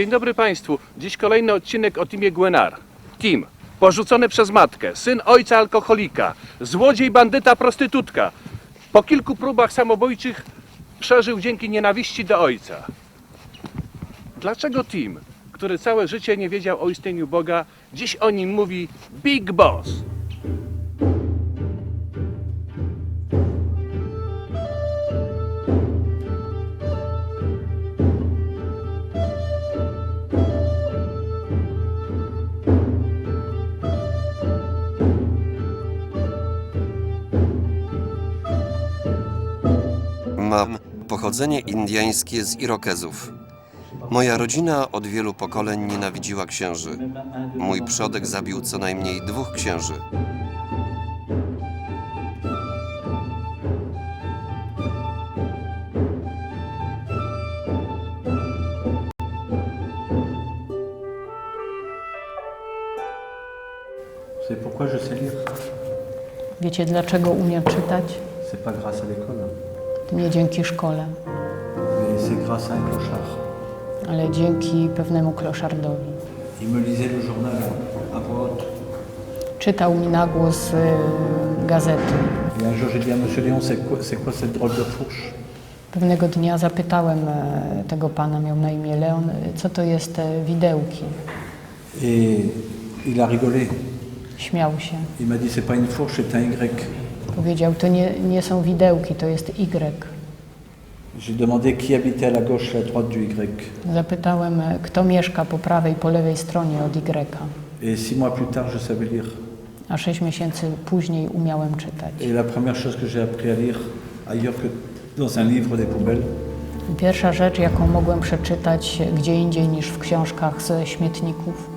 Dzień dobry Państwu. Dziś kolejny odcinek o Timie Gwenar. Tim, porzucony przez matkę, syn ojca alkoholika, złodziej, bandyta, prostytutka. Po kilku próbach samobójczych przeżył dzięki nienawiści do ojca. Dlaczego Tim, który całe życie nie wiedział o istnieniu Boga, dziś o nim mówi Big Boss? Pochodzenie indyjskie z Irokezów. Moja rodzina od wielu pokoleń nienawidziła księży. Mój przodek zabił co najmniej dwóch księży. Wiecie, dlaczego umiem czytać? Nie dzięki szkole, c'est grâce à un clochard. ale dzięki pewnemu kloszardowi. Il me lisait le journal à voix haute. Czytał mi na głos y, gazety. Et un jour, j'ai dit à Monsieur Léon, c'est quoi, c'est quoi cette drôle de fourche Pewnego dnia zapytałem e, tego pana, miał na imię Leon, y, co to jest te widełki. Et il a rigolé. Śmiał się. Il m'a dit, c'est pas une fourche, c'est un Y. Powiedział, to nie, nie są widełki, to jest Y. J'ai demandé qui habitait à la gauche et à la droite du Y. Zapytałem, kto mieszka po prawej, po lewej stronie od Y. Et six mois plus tard, je savais lire. A sześć miesięcy później umiałem czytać. Et la première chose que j'ai appris à lire ailleurs que dans un livre des poubelles, Pierwsza rzecz, jaką mogłem przeczytać gdzie indziej niż w książkach ze śmietników,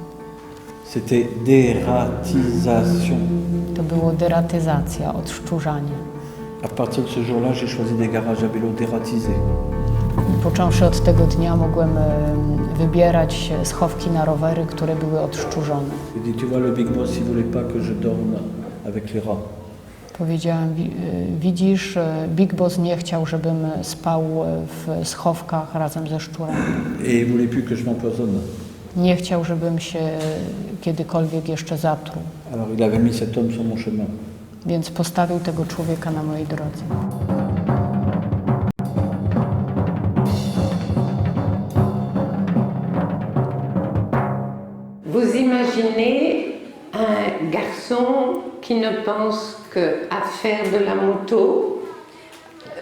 c'était dératisation. to było deratyzacja, odszczurzanie. À partir de ce jour-là, j'ai choisi des garages à vélo dératisés. Począwszy od tego dnia mogłem em, wybierać schowki na rowery, które były odszczurzone. Il dit, tu vois, le Big Boss, il voulait pas que je dorme avec les rats. Powiedziałem, "Wi- y, widzisz, e, Big Boss nie chciał, żebym spał e, w schowkach razem ze szczurami. Et il voulait plus que je m'empoisonne. Nie chciał, żebym się kiedykolwiek jeszcze zatruł. Alors il avait mis cet homme sur mon chemin. Więc postawił tego człowieka na mojej drodze. Vous imaginez un garçon qui ne pense qu'à faire de la moto,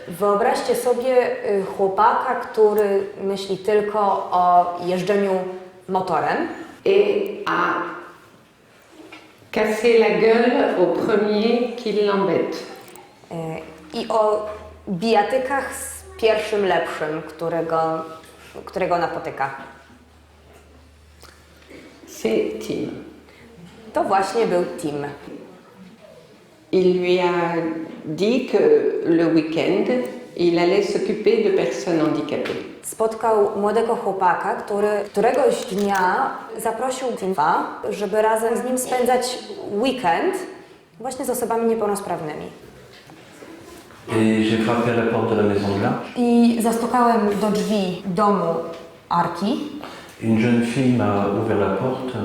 Wyobraźcie sobie y, chłopaka, który myśli tylko o jeżdżeniu motorem et à casser la gueule au premier qui l'embête. y, i o bijatykach z pierwszym lepszym, którego, którego napotyka. C'est Tim. To właśnie był Tim. Il lui a dit que le week-end, il allait s'occuper de personnes handicapées. Spotkał młodego chłopaka, który któregoś dnia zaprosił Tima, żeby razem z nim spędzać weekend właśnie z osobami niepełnosprawnymi. Et j'ai frappé à la porte de la maison de l'Arche. I zastukałem do drzwi domu Arki. Une jeune fille m'a ouvert la porte,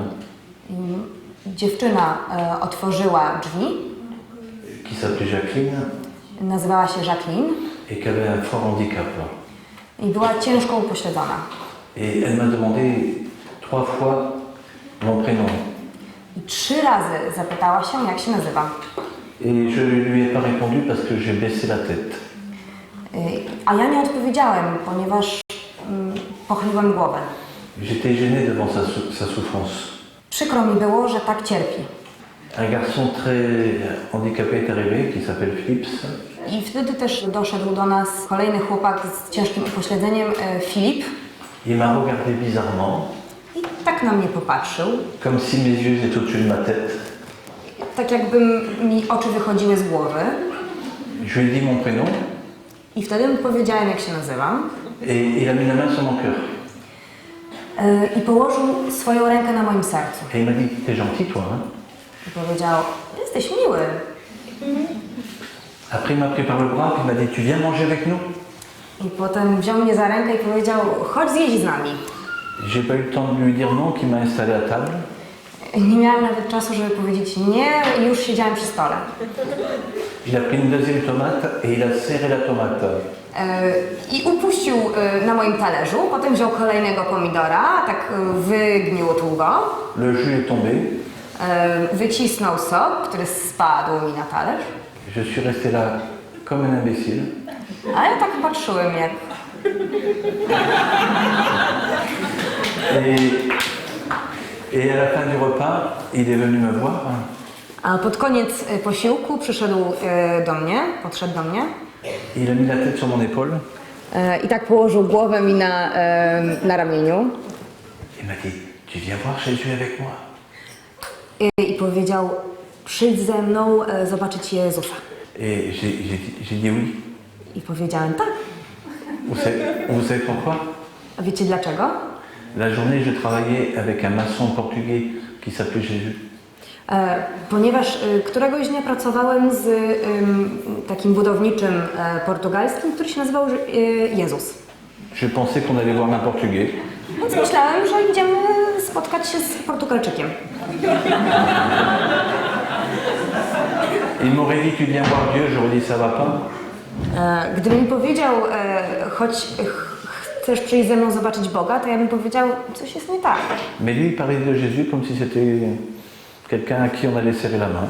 Dziewczyna e, otworzyła drzwi, qui s'appelait Jacqueline, nazywała się Jacqueline et qui avait un fort handicap. I była ciężko upośledzona. Et elle m'a demandé trois fois mon prénom. I trzy razy zapytała się, jak się nazywa. Et je lui ai pas répondu parce que j'ai baissé la tête. Y, A ja nie odpowiedziałem, ponieważ mm, pochyliłem głowę. J'étais gêné devant sa, sou- sa souffrance. Przykro mi było, że tak cierpi. Un garçon très handicapé est arrivé, qui s'appelle Philips. I wtedy też doszedł do nas kolejny chłopak z ciężkim upośledzeniem, e, Filip. Il m'a regardé bizarrement, I tak na mnie popatrzył, comme si mes yeux étaient au-dessus de ma tête. tak jakby mi oczy wychodziły z głowy. Je lui ai dit mon prénom I wtedy mu powiedziałem, jak się nazywam. et il a mis la main sur mon cœur. E, I położył swoją rękę na moim sercu. Et il m'a dit T'es gentil, toi, hein I powiedział, jesteś miły. Après, il m'a pris par le bras et il m'a dit Tu viens manger avec nous I potem wziął mnie za rękę i powiedział, chodź zjeść z nami. J'ai pas eu le temps de lui dire non, qui m'a installé à table. Nie miałam nawet czasu, żeby powiedzieć nie już siedziałam przy stole. Il a pris une deuxième tomate et il a serré la tomate. E, I upuścił e, na moim talerzu, potem wziął kolejnego pomidora, tak e, wygniótł go, Le jus est tombé. Wycisnął sok, który spadł mi na talerz, Je suis resté là comme un imbécile. a ja tak patrzyłem jak Et, et à la fin du repas, il est venu me voir. A pod koniec e, posiłku przyszedł e, do mnie, podszedł do mnie Il a mis la tête sur mon épaule. e, i tak położył głowę mi na, e, na ramieniu Il m'a dit Tu viens voir Jésus avec moi i powiedział przyjdź ze mną e, zobaczyć Jezusa. Et j'ai j'ai dit, j'ai dit oui. I powiedziałem tak. Vous savez, vous savez pourquoi A wiecie dlaczego? La journée, je travaillais avec un maçon portugais qui s'appelait Jésus. E, ponieważ e, któregoś dnia pracowałem z em, takim budowniczym e, portugalskim, który się nazywał e, Jezus. Je pensais qu'on allait voir un portugais. Więc myślałem, że idziemy spotkać się z Portugalczykiem. Il m'aurait dit Tu viens voir Dieu, j'aurais dit Ça va pas. E, Gdyby mi powiedział, e, choć ch- chcesz przyjść ze mną zobaczyć Boga, to ja bym powiedział, coś jest nie tak. Mais lui, il parlait de Jésus comme si c'était quelqu'un à qui on allait serrer la main.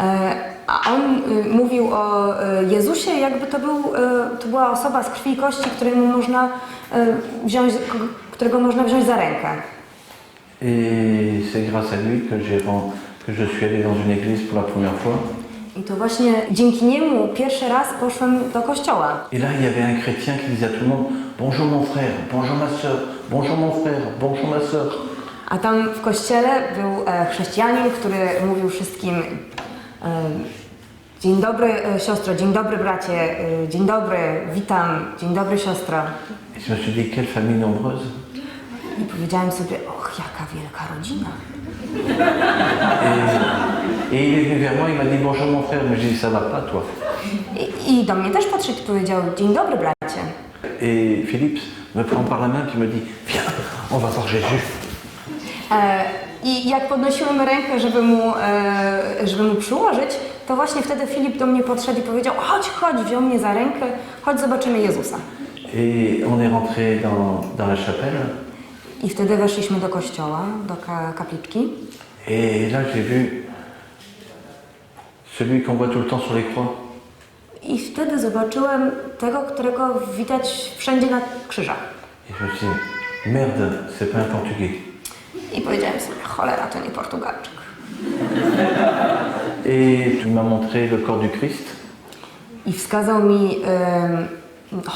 E, A on y, mówił o e, Jezusie, jakby to, był, e, to była osoba z krwi i kości, któremu można e, wziąć, k- którego można wziąć za rękę. Et c'est grâce à lui que, que je suis allé dans une église pour la première fois. I to właśnie dzięki niemu pierwszy raz poszłem do kościoła. Et là, il y avait un chrétien qui disait à tout le monde Bonjour mon frère, bonjour ma soeur, bonjour mon frère, bonjour ma soeur. A tam w kościele był e, chrześcijanin, który mówił wszystkim e, Dzień dobry e, siostro, dzień dobry bracie, e, dzień dobry, witam, dzień dobry siostro. Et je me suis dit Quelle famille nombreuse. I powiedziałem sobie, och, wielka rodzina. Et il est venu vers moi, il m'a dit Bonjour mon frère, mais j'ai dit Ça va pas toi. I, I do mnie też podszedł i powiedział, dzień dobry bracie. Et Philippe me prend par la main et me dit Viens, on va voir Jésus. E, I jak podnosiłem rękę, żeby mu, e, żeby mu przyłożyć, to właśnie wtedy Filip do mnie podszedł i powiedział, chodź, chodź, wziął mnie za rękę, chodź zobaczymy Jezusa. Et on est rentré dans, dans la chapelle. I wtedy weszliśmy do kościoła, do ka kapliczki. Et là, j'ai vu celui qu'on voit tout le temps sur les croix. I wtedy zobaczyłem tego, którego widać wszędzie na krzyżach. Et je me suis dit, merde, c'est pas un portugais. I powiedziałem sobie, cholera, to nie Portugalczyk. Et tu m'as montré le corps du Christ. I wskazał mi em,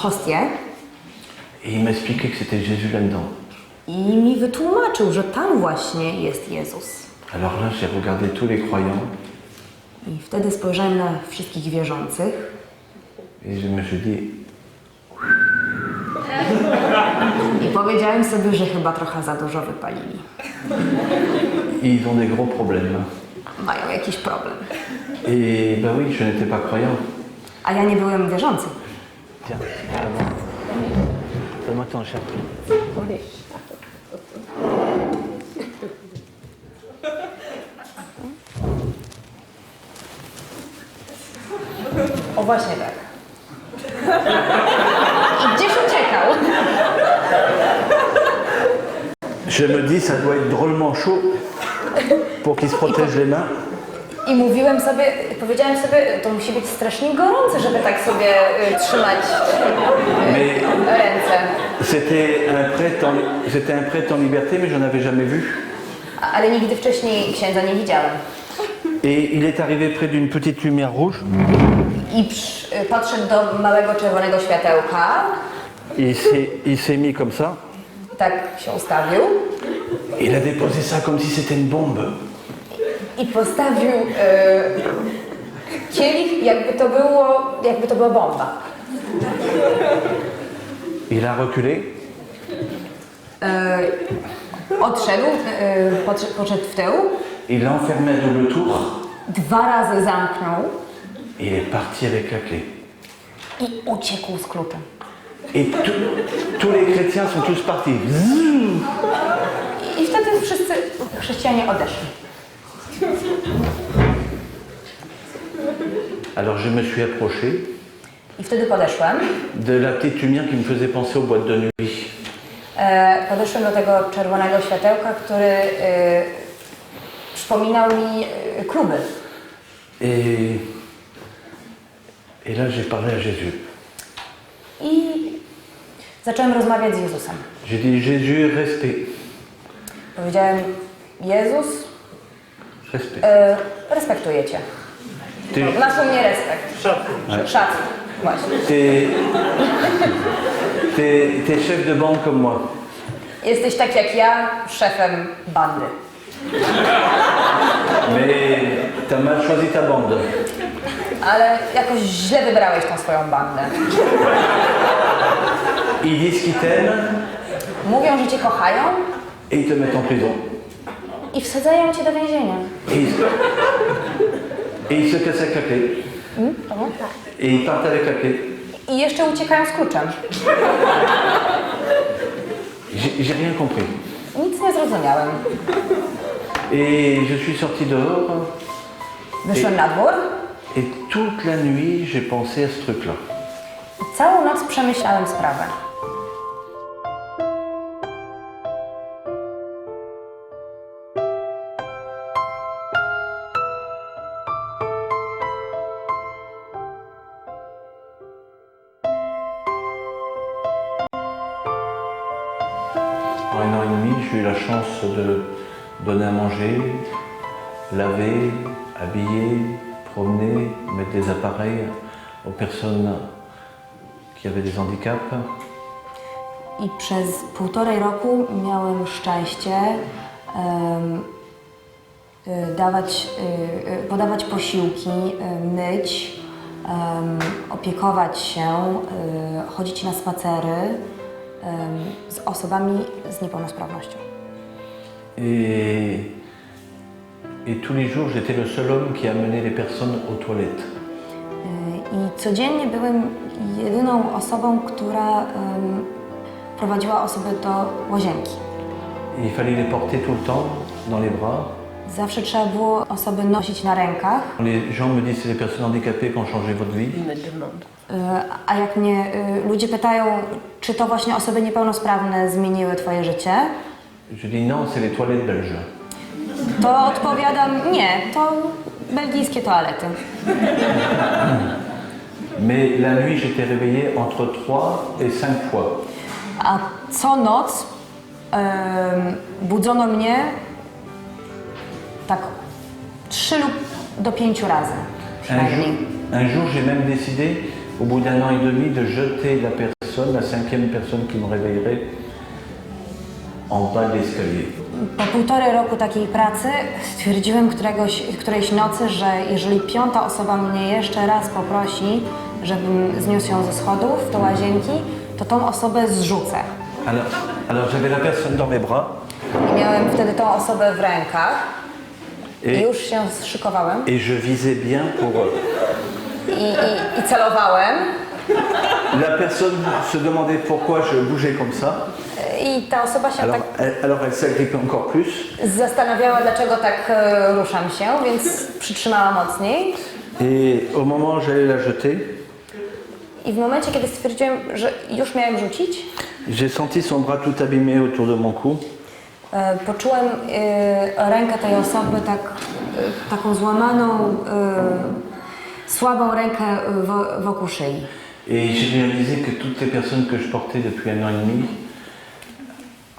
hostię Et il m'a expliqué que c'était Jésus là-dedans. I mi wytłumaczył, że tam właśnie jest Jezus. Alors là, j'ai regardé tous les croyants I wtedy spojrzałem na wszystkich wierzących et je me suis dit, i powiedziałem sobie, że chyba trochę za dużo wypalili. ils ont des gros problèmes. Mają jakiś problem. Et ben oui, je n'étais pas croyant. A ja nie byłem wierzący. Tiens. Donne-moi ton chapeau. Właśnie tak. I gdzieś uciekał. Je me dis, ça doit être drôlement chaud pour qu'il se protège les mains. I mówiłem sobie, powiedziałem sobie, to musi być strasznie gorące, żeby tak sobie y, trzymać Mais ręce. c'était un prêtre en, c'était un prêtre en liberté, mais j'en avais jamais vu. A- Ale nigdy wcześniej księdza nie widziałem. Et il est arrivé près d'une petite lumière rouge. I przy, podszedł do małego czerwonego światełka, Il s'est, il s'est mis comme ça. tak się ustawił Il a déposé ça comme si c'était une bombe. i postawił y, kielich, jakby to było, jakby to była bomba. Il a reculé. Y, odszedł, y, podszedł, w tył, Il l'a enfermé à double tour. dwa razy zamknął Et il est parti avec la clé. i uciekł z kluczem. Et tout- tous les chrétiens sont tous partis. Zzzz. I wtedy wszyscy chrześcijanie odeszli. Alors je me suis approché I wtedy podeszłem. de la petite lumière qui me faisait penser aux boîtes de nuit. E, podeszłem do tego czerwonego światełka, który e, przypominał mi e, kluby. Et, et là j'ai parlé à Jésus. I zacząłem rozmawiać z Jezusem. J'ai dit Jésus, respect. Powiedziałem, Jezus, Respect. e, respektuję Cię. Ty, Masz u mnie respekt. Ouais. Szacun. Właśnie. t'es, t'es, t'es chef de bande comme moi. Jesteś tak jak ja, szefem bandy. Mais t'as mal choisi ta bande. Ale jakoś źle wybrałeś tą swoją bandę. Ils disent qu'ils t'aiment Mówią, że Cię kochają et ils te mettent en prison. i wsadzają Cię do więzienia. Et ils, et ils se cassent avec la clé. Et ils partent avec la clé. I jeszcze uciekają z kluczem. J'ai j'ai rien compris. Nic nie zrozumiałem. Et je suis sorti dehors Wyszłem na dwór et toute la nuit j'ai pensé à ce truc-là. całą noc przemyślałem sprawę. En un an et demi, j'ai eu la chance de donner à manger, laver, habiller, promener, mettre des appareils aux personnes qui avaient des handicaps. I przez półtorej roku miałem szczęście em, y, dawać, y, y, podawać posiłki, y, myć, em, opiekować się, y, chodzić na spacery em, z osobami z niepełnosprawnością. Et, et tous les jours, j'étais le seul homme qui amenait les personnes aux toilettes. Y, I codziennie byłem jedyną osobą, która em, prowadziła osoby do łazienki. Et il fallait les porter tout le temps dans les bras. Zawsze trzeba było osoby nosić na rękach, Les gens me disent c'est les personnes handicapées qui ont changé votre vie. Y, A jak mnie y, ludzie pytają, czy to właśnie osoby niepełnosprawne zmieniły Twoje życie, Je dis non, c'est les toilettes belges. To odpowiadam nie, to belgijskie toalety. Mais la nuit, j'étais réveillé entre 3 et 5 fois. A co noc em, budzono mnie tak trzy lub do pięciu razy Un przynajmniej. jour, un jour, j'ai même décidé, au bout d'un an et demi, de jeter la personne, la cinquième personne qui me réveillerait, en bas de l'escalier. Po półtorej roku takiej pracy stwierdziłem któregoś, którejś nocy, że jeżeli piąta osoba mnie jeszcze raz poprosi, żebym zniósł ją ze schodów do łazienki, to tą osobę zrzucę. Alors, alors j'avais la personne dans mes bras I miałem wtedy tą osobę w rękach i et, już się zszykowałem et je visais bien pour... i, i, i celowałem. La personne se demandait pourquoi je bougeais comme ça. I ta osoba się Alors tak alors elle s'agrippait encore plus. zastanawiała, dlaczego tak e, ruszam się, więc przytrzymała mocniej. Et au moment où j'allais la jeter, I w momencie, kiedy stwierdziłem, że już miałem rzucić, j'ai senti son bras tout abîmé autour de mon cou. E, Poczułem e, rękę tej osoby tak, e, taką złamaną, e, słabą rękę e, wo- wokół szyi. Et j'ai réalisé que toutes les personnes que je portais depuis un an et demi,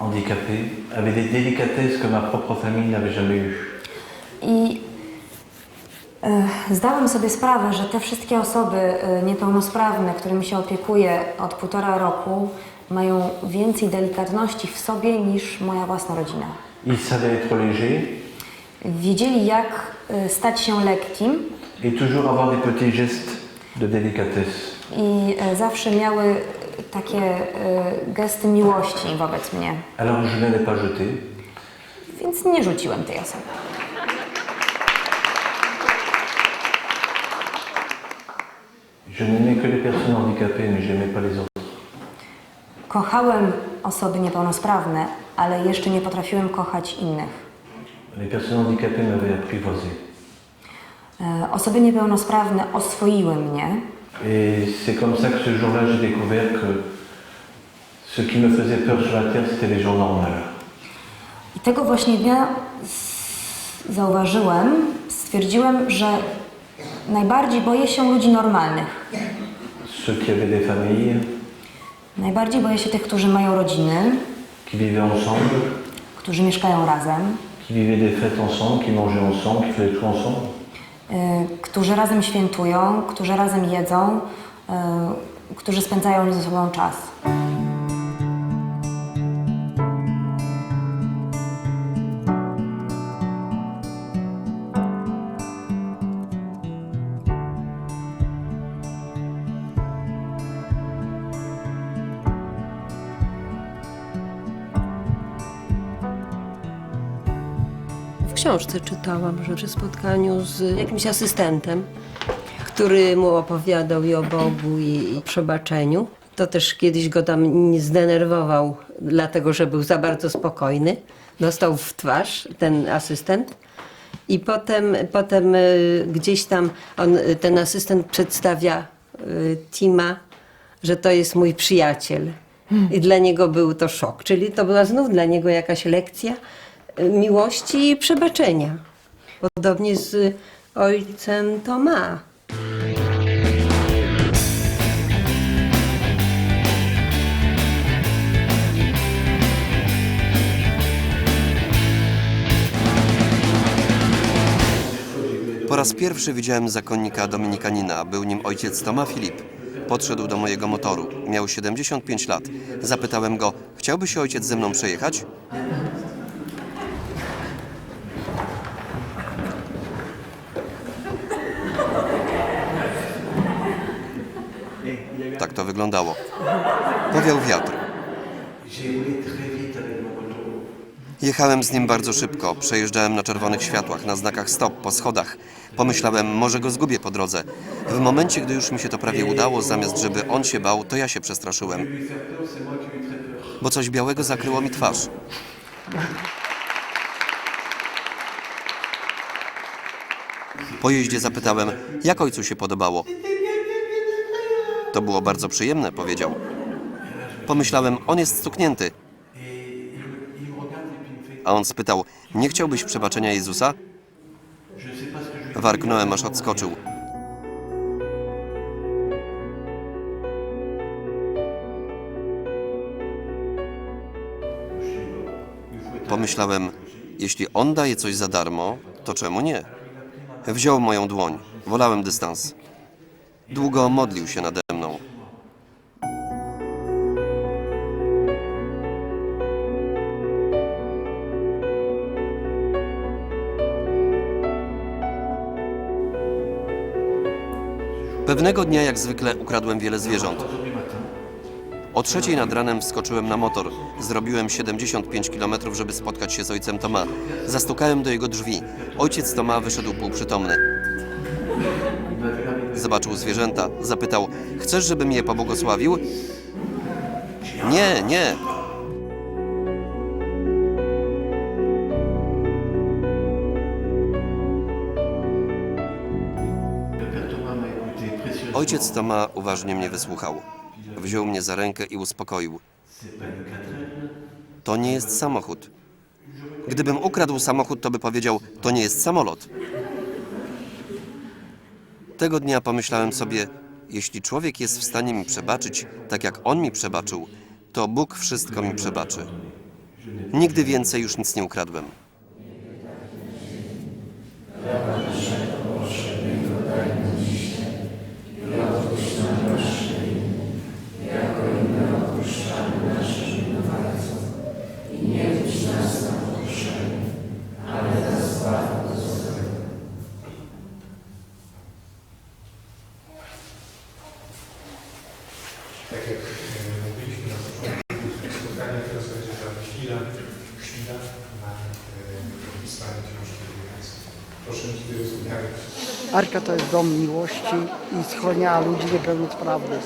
handicapées, avaient des délicatesses que ma propre famille n'avait jamais eues. I e, zdałem sobie sprawę, że te wszystkie osoby e, niepełnosprawne, którymi się opiekuję od półtora roku, mają więcej delikatności w sobie niż moja własna rodzina. Ils savaient être légers Wiedzieli, jak e, stać się lekkim et toujours avoir des petits gestes de délicatesse. I e, zawsze miały takie e, gesty miłości wobec mnie. Je ne l'ai pas. Więc nie rzuciłem tej osoby. Je n'aimais que les personnes handicapées, mais j'aimais pas les autres. kochałem osoby niepełnosprawne, ale jeszcze nie potrafiłem kochać innych. Les personnes handicapées m'avaient apprivoisé. E, Osoby niepełnosprawne oswoiły mnie Et c'est comme ça que ce jour-là, j'ai découvert que ce qui me faisait peur sur la Terre, c'était les gens normaux. i tego właśnie dnia zauważyłem, stwierdziłem, że najbardziej boję się ludzi normalnych. Ceux qui avaient des familles, Najbardziej boję się tych, którzy mają rodziny, qui vivaient ensemble, którzy mieszkają razem, qui vivaient des fêtes ensemble, qui mangeaient ensemble, qui faisaient tout ensemble. Y, którzy razem świętują, którzy razem jedzą, y, którzy spędzają ze sobą czas. Książce czytałam, że przy spotkaniu z jakimś asystentem, który mu opowiadał i o Bogu, i o przebaczeniu, to też kiedyś go tam nie zdenerwował, dlatego że był za bardzo spokojny. Dostał w twarz ten asystent. I potem, potem y, gdzieś tam on, ten asystent przedstawia y, Tima, że to jest mój przyjaciel. I dla niego był to szok. Czyli to była znów dla niego jakaś lekcja miłości i przebaczenia. Podobnie z ojcem Toma. Po raz pierwszy widziałem zakonnika Dominikanina. Był nim ojciec Toma Filip. Podszedł do mojego motoru. Miał 75 lat. Zapytałem go, chciałby się ojciec ze mną przejechać? To wyglądało. Powiał wiatr. Jechałem z nim bardzo szybko. Przejeżdżałem na czerwonych światłach, na znakach stop, po schodach. Pomyślałem, może go zgubię po drodze. W momencie, gdy już mi się to prawie udało, zamiast żeby on się bał, to ja się przestraszyłem. Bo coś białego zakryło mi twarz. Po jeździe zapytałem, jak ojcu się podobało. To było bardzo przyjemne, powiedział. Pomyślałem, on jest stuknięty. A on spytał, nie chciałbyś przebaczenia Jezusa? Warknąłem, aż odskoczył. Pomyślałem, jeśli on daje coś za darmo, to czemu nie? Wziął moją dłoń. Wolałem dystans. Długo modlił się nade mną. Pewnego dnia, jak zwykle, ukradłem wiele zwierząt. O trzeciej nad ranem wskoczyłem na motor. Zrobiłem 75 km, żeby spotkać się z ojcem Toma. Zastukałem do jego drzwi. Ojciec Toma wyszedł półprzytomny. Zobaczył zwierzęta. Zapytał, chcesz, żebym je pobłogosławił? Nie, nie. Ojciec Toma uważnie mnie wysłuchał. Wziął mnie za rękę i uspokoił. To nie jest samochód. Gdybym ukradł samochód, to by powiedział, to nie jest samolot. Tego dnia pomyślałem sobie, jeśli człowiek jest w stanie mi przebaczyć, tak jak on mi przebaczył, to Bóg wszystko mi przebaczy. Nigdy więcej już nic nie ukradłem. tak jak e, mówiliśmy na początku spotkania, teraz będzie ta chwila, chwila na e, opisanie książki Wielkanocy. Proszę mi tutaj zrozumieć. Arka to jest dom miłości i schronienia ludzi niepełnosprawnych.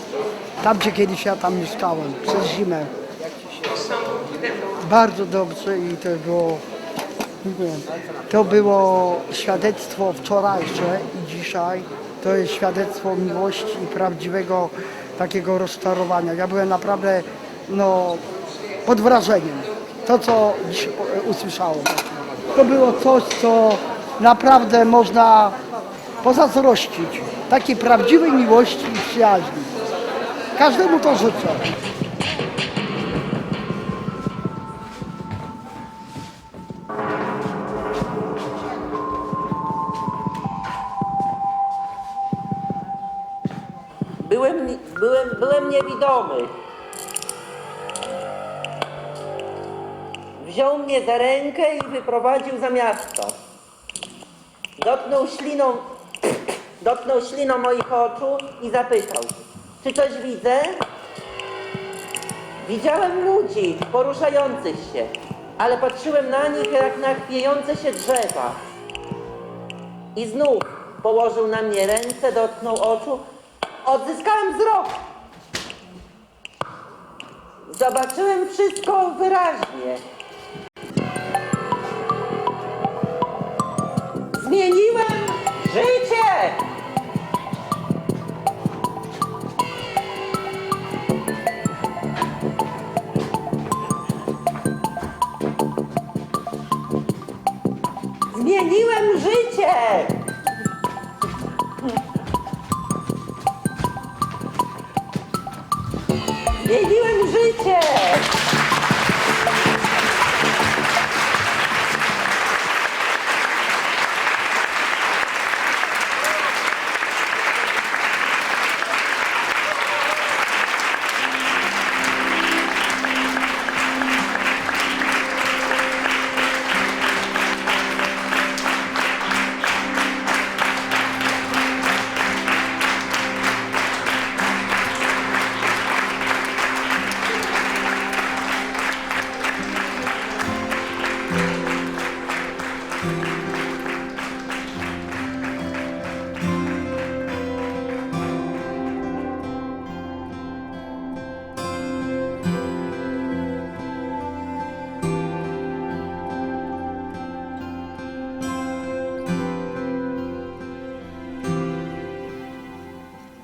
tam gdzie kiedyś ja tam mieszkałem, przez zimę. Bardzo dobrze i to było, dziękuję. to było świadectwo wczorajsze i dzisiaj. To jest świadectwo miłości i prawdziwego takiego rozczarowania. Ja byłem naprawdę no, pod wrażeniem. To, co dziś e, usłyszałem. To było coś, co naprawdę można pozazdrościć. Takiej prawdziwej miłości i przyjaźni. Każdemu to życzę. Byłem, byłem, byłem niewidomy. Wziął mnie za rękę i wyprowadził za miasto. Dotknął śliną, dotknął śliną moich oczu i zapytał, czy coś widzę? Widziałem ludzi poruszających się, ale patrzyłem na nich jak na chwiejące się drzewa. I znów położył na mnie ręce, dotknął oczu. Odzyskałem wzrok. Zobaczyłem wszystko wyraźnie. Zmieniłem życie! Zmieniłem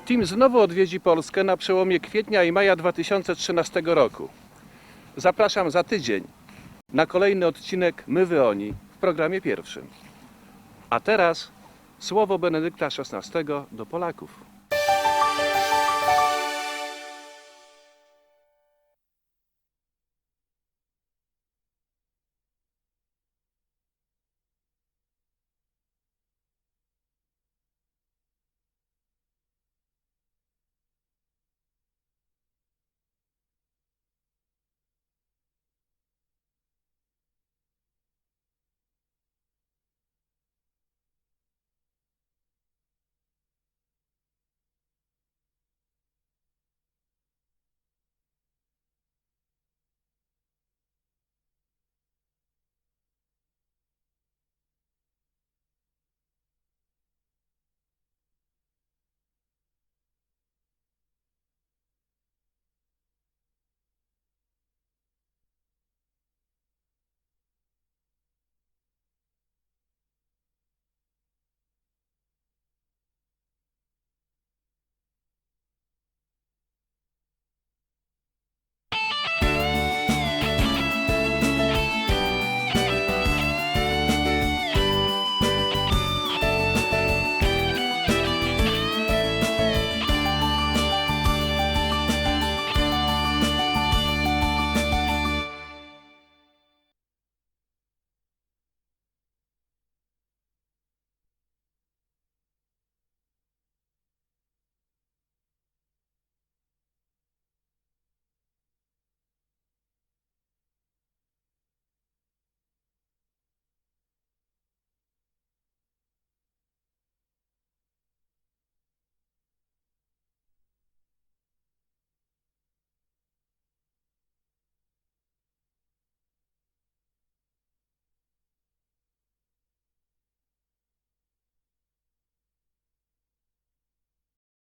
Team znowu odwiedzi Polskę na przełomie kwietnia i maja 2013 roku. Zapraszam za tydzień na kolejny odcinek My Wy Oni w programie pierwszym. A teraz słowo Benedykta XVI do Polaków.